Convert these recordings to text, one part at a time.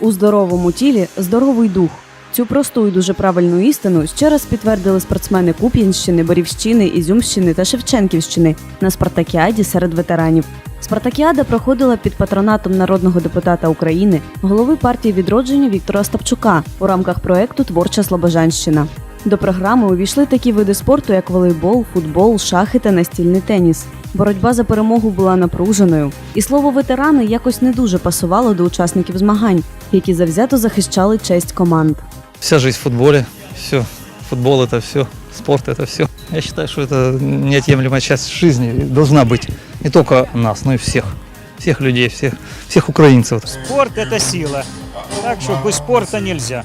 У здоровому тілі здоровий дух. Цю просту і дуже правильну істину ще раз підтвердили спортсмени Куп'янщини, Борівщини, Ізюмщини та Шевченківщини на спартакіаді серед ветеранів. Спартакіада проходила під патронатом народного депутата України, голови партії відродження Віктора Стапчука у рамках проекту Творча Слобожанщина. До програми увійшли такі види спорту, як волейбол, футбол, шахи та настільний теніс. Боротьба за перемогу була напруженою, і слово ветерани якось не дуже пасувало до учасників змагань, які завзято захищали честь команд. Вся жизнь в футболе, все. Футбол это все, спорт это все. Я считаю, что это неотъемлемая часть жизни и должна быть не только нас, но и всех. Всех людей, всех, всех украинцев. Спорт – это сила. Так что без спорта нельзя.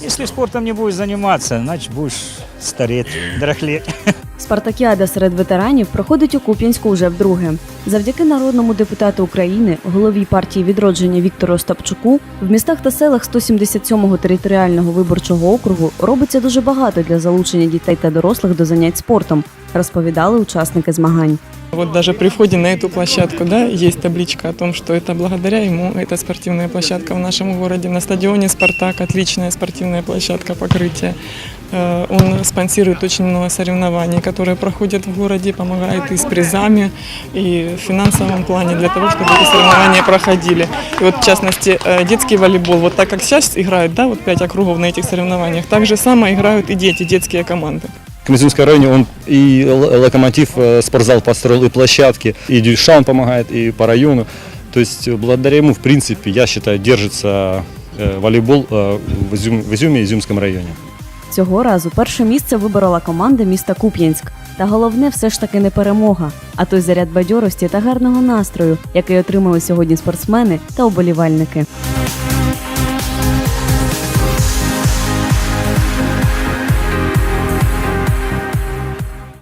Если спортом не будешь заниматься, значит будешь стареть, дряхлеть. Спартакіада серед ветеранів проходить у Куп'янську вже вдруге. Завдяки народному депутату України, голові партії відродження Віктору Остапчуку, в містах та селах 177-го територіального виборчого округу робиться дуже багато для залучення дітей та дорослих до занять спортом, розповідали учасники змагань. Вот даже при входе на эту площадку, да, есть табличка о том, что это благодаря ему, эта спортивная площадка в нашем городе. На стадионе «Спартак» отличная спортивная площадка покрытия. Э, Он спонсирует очень много соревнований, которые проходят в городе, помогает и с призами, и в финансовом плане для того, чтобы эти соревнования проходили. И вот в частности э, детский волейбол, вот так как сейчас играют, да, вот пять округов на этих соревнованиях, так же самое играют и дети, детские команды. В Камызинском районе он и Л- Локомотив э, спортзал построил, и площадки, и Дюшан помогает, и по району. То есть э, благодаря ему, в принципе, я считаю, держится э, волейбол э, в, Изюм- в Изюме и Изюмском районе. Цього разу перше місце виборола команда міста Куп'янськ. Та головне все ж таки не перемога, а той заряд бадьорості та гарного настрою, який отримали сьогодні спортсмени та уболівальники.